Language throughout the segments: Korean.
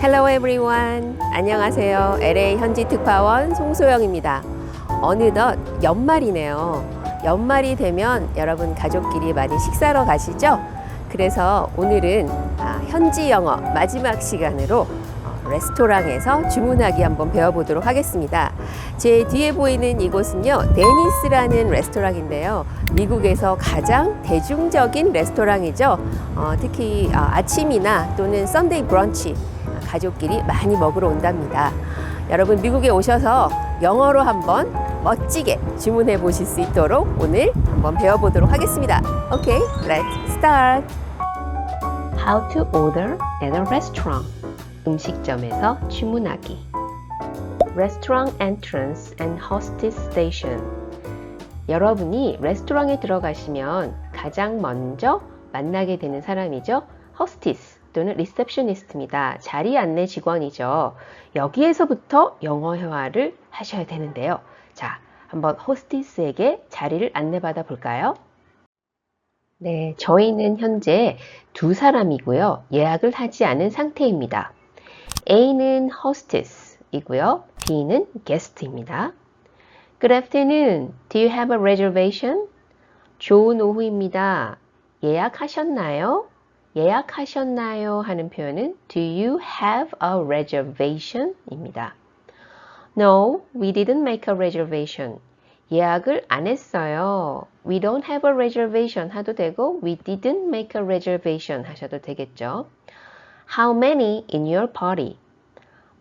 Hello everyone. 안녕하세요. LA 현지 특파원 송소영입니다. 어느덧 연말이네요. 연말이 되면 여러분 가족끼리 많이 식사로 가시죠? 그래서 오늘은 아, 현지 영어 마지막 시간으로 어, 레스토랑에서 주문하기 한번 배워보도록 하겠습니다. 제 뒤에 보이는 이곳은요, 데니스라는 레스토랑인데요. 미국에서 가장 대중적인 레스토랑이죠. 어, 특히 어, 아침이나 또는 썬데이 브런치 가족끼리 많이 먹으러 온답니다. 여러분 미국에 오셔서 영어로 한번 멋지게 주문해 보실 수 있도록 오늘 한번 배워보도록 하겠습니다. 오케이, let's start. How to order at a restaurant. 음식점에서 주문하기. Restaurant entrance and hostess station. 여러분이 레스토랑에 들어가시면 가장 먼저 만나게 되는 사람이죠. 호스티스 또는 리셉셔니스트입니다. 자리 안내 직원이죠. 여기에서부터 영어 회화를 하셔야 되는데요. 자, 한번 호스티스에게 자리를 안내받아 볼까요? 네, 저희는 현재 두 사람이고요. 예약을 하지 않은 상태입니다. A는 hostess이고요. B는 guest입니다. Good afternoon. Do you have a reservation? 좋은 오후입니다. 예약하셨나요? 예약하셨나요? 하는 표현은 Do you have a reservation? 입니다. No, we didn't make a reservation. 예약을 안 했어요. We don't have a reservation 하도 되고 We didn't make a reservation 하셔도 되겠죠. How many in your party?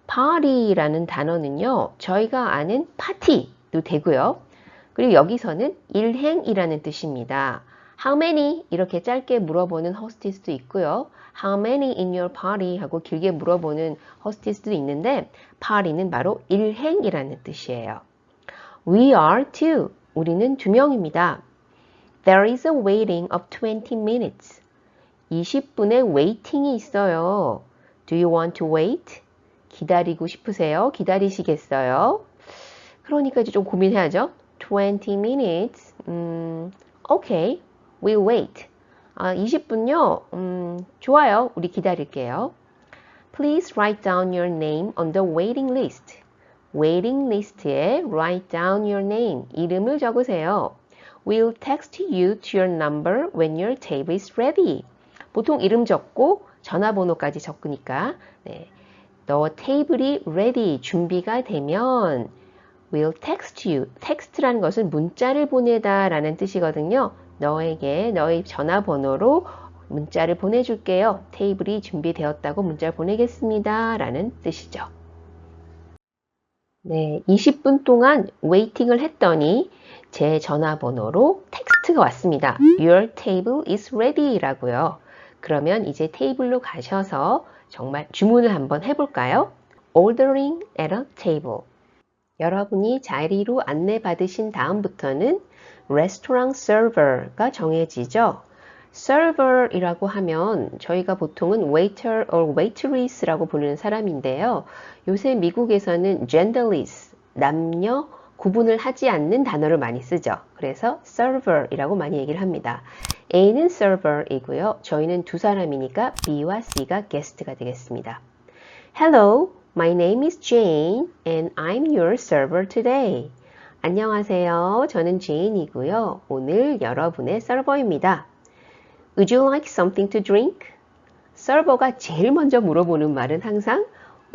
party라는 단어는요. 저희가 아는 파티도 되고요. 그리고 여기서는 일행이라는 뜻입니다. How many? 이렇게 짧게 물어보는 호스티스도 있고요. How many in your party? 하고 길게 물어보는 호스티스도 있는데 party는 바로 일행이라는 뜻이에요. We are two. 우리는 두 명입니다. There is a waiting of 20 minutes. 20분의 웨이팅이 있어요. Do you want to wait? 기다리고 싶으세요? 기다리시겠어요? 그러니까 이제 좀 고민해야죠. 20 minutes. 음, okay. We'll wait. 아, 20분요. 음, 좋아요. 우리 기다릴게요. Please write down your name on the waiting list. waiting list에 write down your name. 이름을 적으세요. We'll text you to your number when your table is ready. 보통 이름 적고 전화번호까지 적으니까 네. 너 테이블이 ready 준비가 되면 will text you. 텍스트라는 것은 문자를 보내다 라는 뜻이거든요. 너에게 너의 전화번호로 문자를 보내줄게요. 테이블이 준비되었다고 문자를 보내겠습니다. 라는 뜻이죠. 네, 20분 동안 웨이팅을 했더니 제 전화번호로 텍스트가 왔습니다. Your table is ready 라고요. 그러면 이제 테이블로 가셔서 정말 주문을 한번 해볼까요? Ordering at a table. 여러분이 자리로 안내받으신 다음부터는 레스토랑 서버가 정해지죠. server이라고 하면 저희가 보통은 waiter or waitress라고 부르는 사람인데요. 요새 미국에서는 genderless, 남녀 구분을 하지 않는 단어를 많이 쓰죠. 그래서 server이라고 많이 얘기를 합니다. A는 server이고요. 저희는 두 사람이니까 B와 C가 게스트가 되겠습니다. Hello, my name is Jane and I'm your server today. 안녕하세요. 저는 제인이고요. 오늘 여러분의 서버입니다. Would you like something to drink? 서버가 제일 먼저 물어보는 말은 항상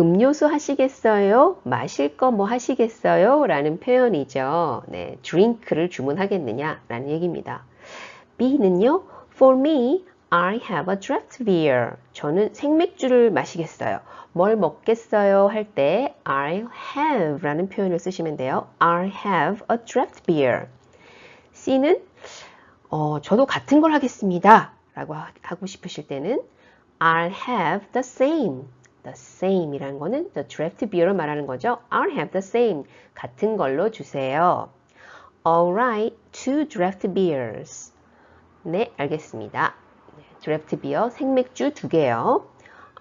음료수 하시겠어요? 마실 거 뭐 하시겠어요? 라는 표현이죠. 네, drink를 주문하겠느냐? 라는 얘기입니다. B는요, for me, I have a draft beer. 저는 생맥주를 마시겠어요. 뭘 먹겠어요? 할 때 I'll have 라는 표현을 쓰시면 돼요. I'll have a draft beer. C는 어, 저도 같은 걸 하겠습니다. 라고 하고 싶으실 때는 I'll have the same. the same 이라는 거는 the draft beer를 말하는 거죠. I'll have the same. 같은 걸로 주세요. Alright, two draft beers. 네, 알겠습니다. 드래프트 비어 생맥주 두 개요.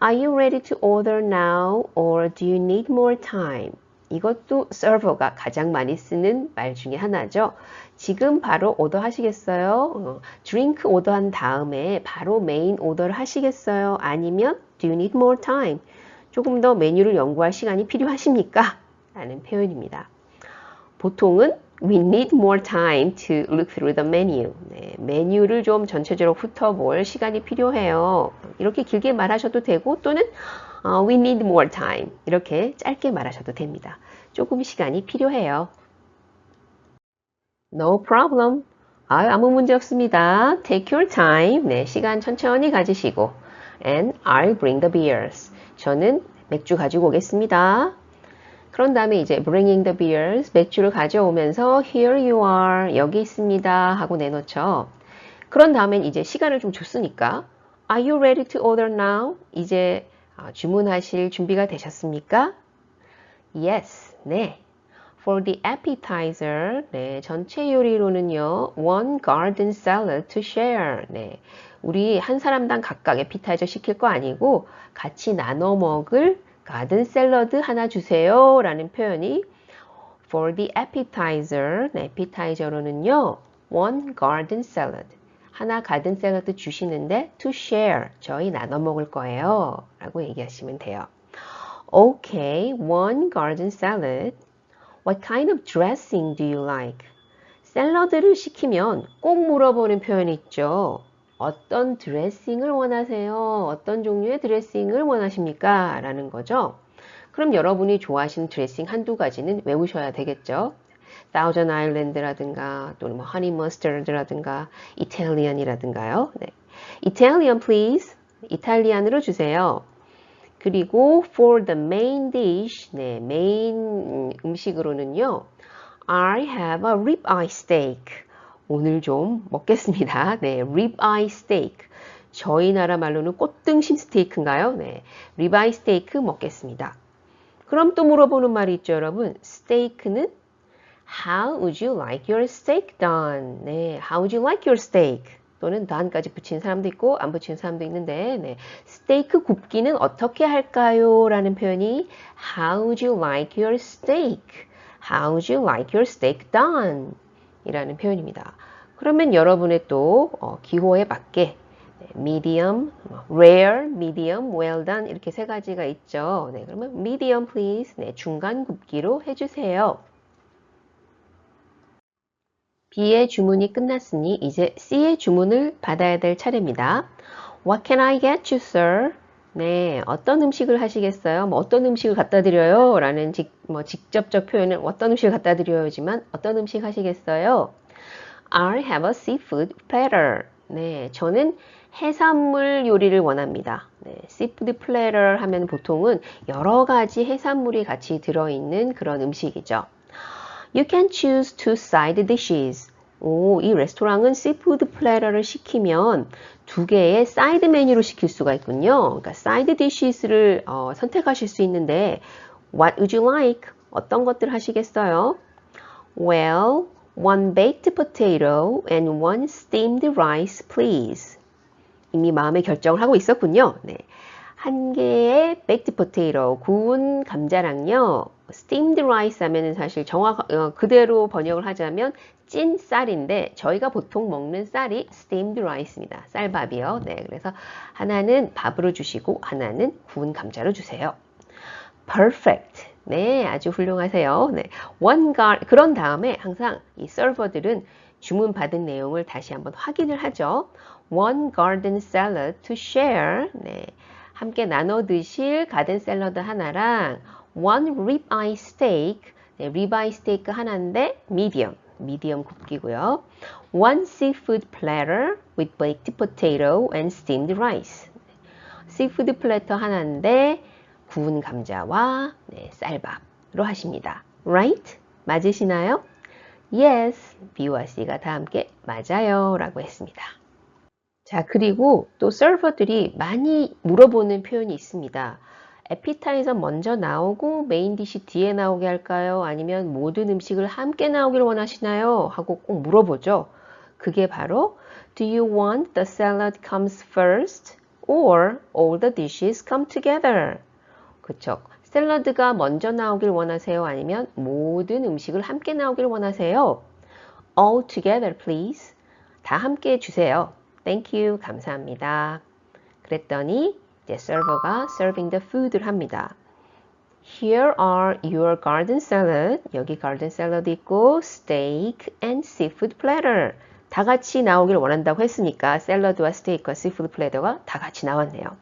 Are you ready to order now or do you need more time? 이것도 서버가 가장 많이 쓰는 말 중에 하나죠. 지금 바로 오더 하시겠어요? 어, 드링크 오더한 다음에 바로 메인 오더를 하시겠어요? 아니면 do you need more time? 조금 더 메뉴를 연구할 시간이 필요하십니까? 라는 표현입니다. 보통은 we need more time to look through the menu. 네, 메뉴를 좀 전체적으로 훑어볼 시간이 필요해요. 이렇게 길게 말하셔도 되고 또는 어, we need more time 이렇게 짧게 말하셔도 됩니다. 조금 시간이 필요해요. No problem. 아, 아무 문제 없습니다. Take your time. 네, 시간 천천히 가지시고. And I'll bring the beers. 저는 맥주 가지고 오겠습니다. 그런 다음에 이제 bringing the beers, 맥주를 가져오면서 here you are, 여기 있습니다 하고 내놓죠. 그런 다음엔 이제 시간을 좀 줬으니까 are you ready to order now? 이제 아, 주문하실 준비가 되셨습니까? Yes, 네. For the appetizer, 네, 전체 요리로는요, one garden salad to share. 네, 우리 한 사람당 각각 에피타이저 시킬 거 아니고 같이 나눠 먹을 가든 샐러드 하나 주세요 라는 표현이 for the appetizer, 네, appetizer로는요, one garden salad. 하나 가든 샐러드 주시는데 to share, 저희 나눠 먹을 거예요 라고 얘기하시면 돼요. Okay, one garden salad. What kind of dressing do you like? 샐러드를 시키면 꼭 물어보는 표현이 있죠. 어떤 드레싱을 원하세요? 어떤 종류의 드레싱을 원하십니까? 라는 거죠. 그럼 여러분이 좋아하시는 드레싱 한두 가지는 외우셔야 되겠죠. Thousand Island라든가 또는 뭐 Honey Mustard라든가 이탈리안이라든가요. 네. Italian please. 이탈리안으로 주세요. 그리고 for the main dish, 네, 메인 음식으로는요. I have a ribeye steak. 오늘 좀 먹겠습니다. 네, ribeye steak. 저희 나라 말로는 꽃등심 스테이크인가요? 네, ribeye steak 먹겠습니다. 그럼 또 물어보는 말이 있죠, 여러분. 스테이크는 How would you like your steak done? 네, How would you like your steak? 또는 done까지 붙이는 사람도 있고 안 붙이는 사람도 있는데 네, 스테이크 굽기는 어떻게 할까요? 라는 표현이 How would you like your steak? How would you like your steak done? 이라는 표현입니다. 그러면 여러분의 또 어, 기호에 맞게 medium, rare, medium, well done 이렇게 세 가지가 있죠. 네, 그러면 medium please 네, 중간 굽기로 해주세요. B의 주문이 끝났으니 이제 C의 주문을 받아야 될 차례입니다. What can I get you, sir? 네, 어떤 음식을 하시겠어요? 뭐 어떤 음식을 갖다 드려요? 라는 직, 뭐 직접적 표현은 어떤 음식을 갖다 드려요지만 어떤 음식 하시겠어요? I have a seafood platter. 네, 저는 해산물 요리를 원합니다. 네, seafood platter 하면 보통은 여러 가지 해산물이 같이 들어있는 그런 음식이죠. You can choose two side dishes. 오, 이 레스토랑은 seafood platter를 시키면 두 개의 사이드 메뉴로 시킬 수가 있군요. 그러니까 사이드 디시스를 어, 선택하실 수 있는데 What would you like? 어떤 것들 하시겠어요? Well, one baked potato and one steamed rice, please. 이미 마음의 결정을 하고 있었군요. 네. 한 개의 baked potato, 구운 감자랑요. Steamed rice 하면은 사실 정확 어, 그대로 번역을 하자면 찐 쌀인데 저희가 보통 먹는 쌀이 steamed rice입니다. 쌀밥이요. 네, 그래서 하나는 밥으로 주시고 하나는 구운 감자로 주세요. perfect. 네, 아주 훌륭하세요. 네, one guard 그런 다음에 항상 이 서버들은 주문 받은 내용을 다시 한번 확인을 하죠. one garden salad to share. 네, 함께 나눠 드실 가든 샐러드 하나랑 one ribeye steak. 네, ribeye steak 하나인데 medium. 미디엄 굽기고요. One seafood platter with baked potato and steamed rice. seafood platter 하나인데 구운 감자와 네, 쌀밥으로 하십니다. Right? 맞으시나요? Yes, B와 C가 다 함께 맞아요 라고 했습니다. 자, 그리고 또 서버들이 많이 물어보는 표현이 있습니다. 에피타이저 먼저 나오고 메인 디시 뒤에 나오게 할까요? 아니면 모든 음식을 함께 나오기를 원하시나요? 하고 꼭 물어보죠. 그게 바로 Do you want the salad comes first or all the dishes come together? 그쵸. 샐러드가 먼저 나오길 원하세요? 아니면 모든 음식을 함께 나오길 원하세요? All together, please. 다 함께 주세요. Thank you. 감사합니다. 그랬더니 이제 서버가 serving the food를 합니다. Here are your garden salad. 여기 garden salad 있고 steak and seafood platter. 다 같이 나오길 원한다고 했으니까 샐러드와 스테이크와 seafood platter가 다 같이 나왔네요.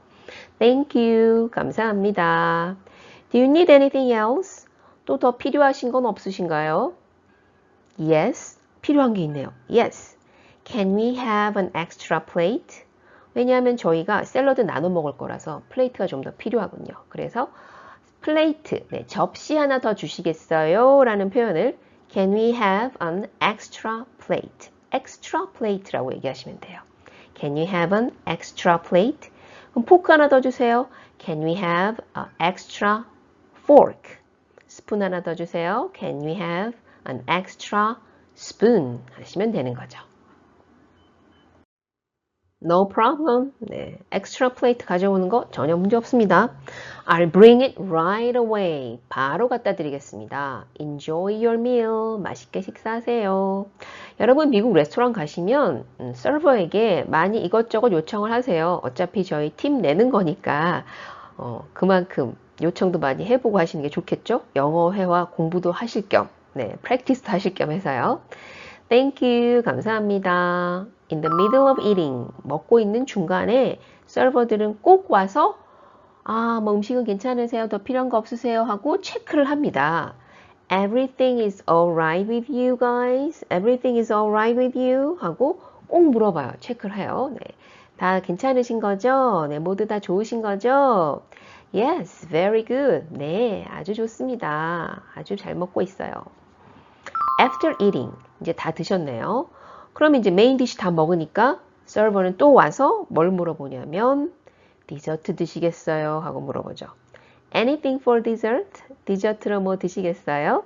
Thank you. 감사합니다. Do you need anything else? 또 더 필요하신 건 없으신가요? Yes. 필요한 게 있네요. Yes. Can we have an extra plate? 왜냐하면 저희가 샐러드 나눠 먹을 거라서 플레이트가 좀 더 필요하군요. 그래서 플레이트, 네, 접시 하나 더 주시겠어요? 라는 표현을 Can we have an extra plate? extra plate라고 얘기하시면 돼요. Can you have an extra plate? 그럼 포크 하나 더 주세요. Can we have an extra fork? 스푼 하나 더 주세요. Can we have an extra spoon? 하시면 되는 거죠. No problem. 네, extra plate 가져오는 거 전혀 문제 없습니다. I'll bring it right away. 바로 갖다 드리겠습니다. Enjoy your meal. 맛있게 식사하세요. 여러분 미국 레스토랑 가시면 음, 서버에게 많이 이것저것 요청을 하세요. 어차피 저희 팀 내는 거니까 어, 그만큼 요청도 많이 해보고 하시는 게 좋겠죠? 영어 회화 공부도 하실 겸, 네, 프랙티스도 하실 겸 해서요. Thank you. 감사합니다. In the middle of eating. 먹고 있는 중간에 서버들은 꼭 와서 아, 뭐 음식은 괜찮으세요? 더 필요한 거 없으세요? 하고 체크를 합니다. Everything is alright with you guys? Everything is alright with you? 하고 꼭 물어봐요. 체크를 해요. 네. 다 괜찮으신 거죠? 네, 모두 다 좋으신 거죠? Yes, very good. 네, 아주 좋습니다. 아주 잘 먹고 있어요. After eating, 이제 다 드셨네요. 그럼 이제 메인 디시 다 먹으니까 서버는 또 와서 뭘 물어보냐면 디저트 드시겠어요? 하고 물어보죠. Anything for dessert? 디저트로 뭐 드시겠어요?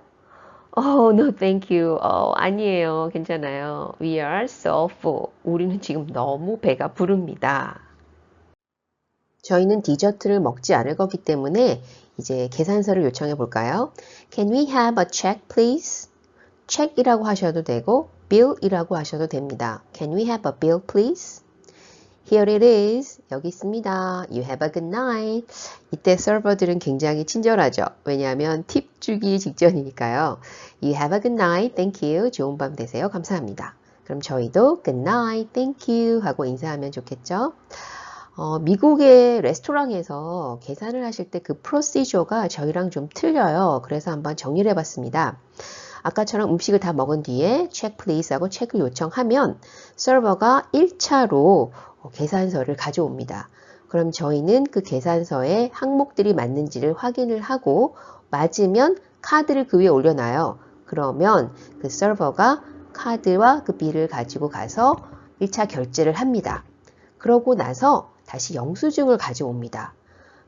Oh, no, thank you. 어, 아니에요. 괜찮아요. We are so full. 우리는 지금 너무 배가 부릅니다. 저희는 디저트를 먹지 않을 거기 때문에 이제 계산서를 요청해 볼까요? Can we have a check, please? check이라고 하셔도 되고 bill이라고 하셔도 됩니다. Can we have a bill, please? Here it is. 여기 있습니다. You have a good night. 이때 서버들은 굉장히 친절하죠. 왜냐하면 팁 주기 직전이니까요. You have a good night. Thank you. 좋은 밤 되세요. 감사합니다. 그럼 저희도 good night. Thank you. 하고 인사하면 좋겠죠. 어, 미국의 레스토랑에서 계산을 하실 때 그 프로시저가 저희랑 좀 틀려요. 그래서 한번 정리를 해봤습니다. 아까처럼 음식을 다 먹은 뒤에 check please 하고 체크 요청하면 서버가 1차로 계산서를 가져옵니다. 그럼 저희는 그 계산서에 항목들이 맞는지를 확인을 하고 맞으면 카드를 그 위에 올려놔요. 그러면 그 서버가 카드와 그 비를 가지고 가서 1차 결제를 합니다. 그러고 나서 다시 영수증을 가져옵니다.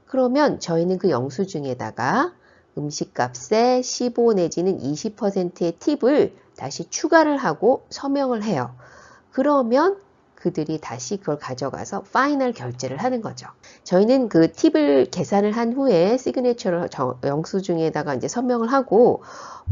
그러면 저희는 그 영수증에다가 음식값의 15 내지는 20%의 팁을 다시 추가를 하고 서명을 해요. 그러면 그들이 다시 그걸 가져가서 파이널 결제를 하는 거죠. 저희는 그 팁을 계산을 한 후에 시그네처를 영수증에다가 이제 서명을 하고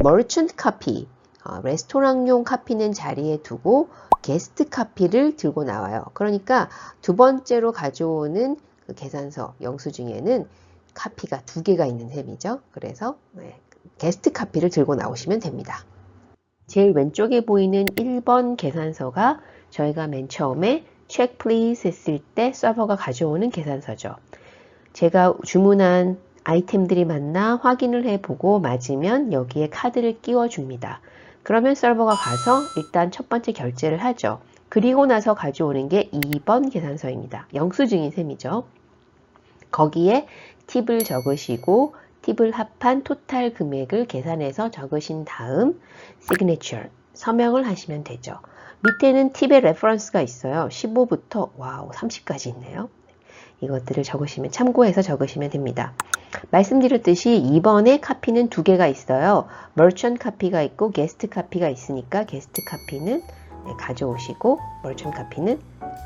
머천트 카피, 어, 레스토랑용 카피는 자리에 두고 게스트 카피를 들고 나와요. 그러니까 두 번째로 가져오는 그 계산서 영수증에는 카피가 두 개가 있는 셈이죠. 그래서 네, 게스트 카피를 들고 나오시면 됩니다. 제일 왼쪽에 보이는 1번 계산서가 저희가 맨 처음에 check please 했을 때 서버가 가져오는 계산서죠. 제가 주문한 아이템들이 맞나 확인을 해보고 맞으면 여기에 카드를 끼워줍니다. 그러면 서버가 가서 일단 첫 번째 결제를 하죠. 그리고 나서 가져오는 게 2번 계산서입니다. 영수증인 셈이죠. 거기에 팁을 적으시고 팁을 합한 토탈 금액을 계산해서 적으신 다음 signature 서명을 하시면 되죠. 밑에는 팁의 레퍼런스가 있어요. 15부터 와우 30까지 있네요. 이것들을 적으시면 참고해서 적으시면 됩니다. 말씀드렸듯이 이번에 카피는 두 개가 있어요. 머천 카피가 있고 게스트 카피가 있으니까 게스트 카피는 네, 가져오시고 머천 카피는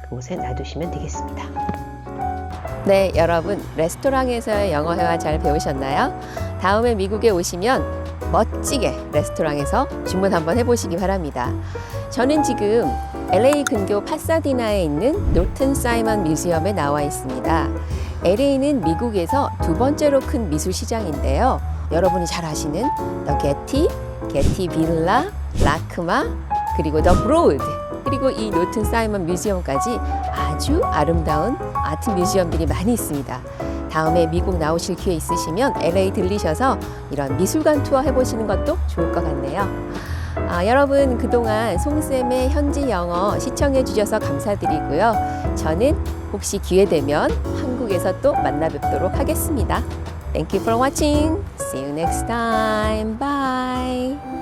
그곳에 놔두시면 되겠습니다. 네, 여러분 레스토랑에서의 영어 회화 잘 배우셨나요? 다음에 미국에 오시면 멋지게 레스토랑에서 주문 한번 해보시기 바랍니다. 저는 지금 LA 근교 파사디나에 있는 노튼 사이먼 뮤지엄에 나와 있습니다. LA는 미국에서 두 번째로 큰 미술 시장인데요. 여러분이 잘 아시는 더 게티, 게티 빌라, 라크마, 그리고 더 브로드, 그리고 이 노튼 사이먼 뮤지엄까지 아주 아름다운 아트 뮤지엄들이 많이 있습니다. 다음에 미국 나오실 기회 있으시면 LA 들리셔서 이런 미술관 투어 해보시는 것도 좋을 것 같네요. 아, 여러분 그동안 송쌤의 현지 영어 시청해 주셔서 감사드리고요. 저는 혹시 기회 되면 한국에서 또 만나 뵙도록 하겠습니다. Thank you for watching. See you next time. Bye.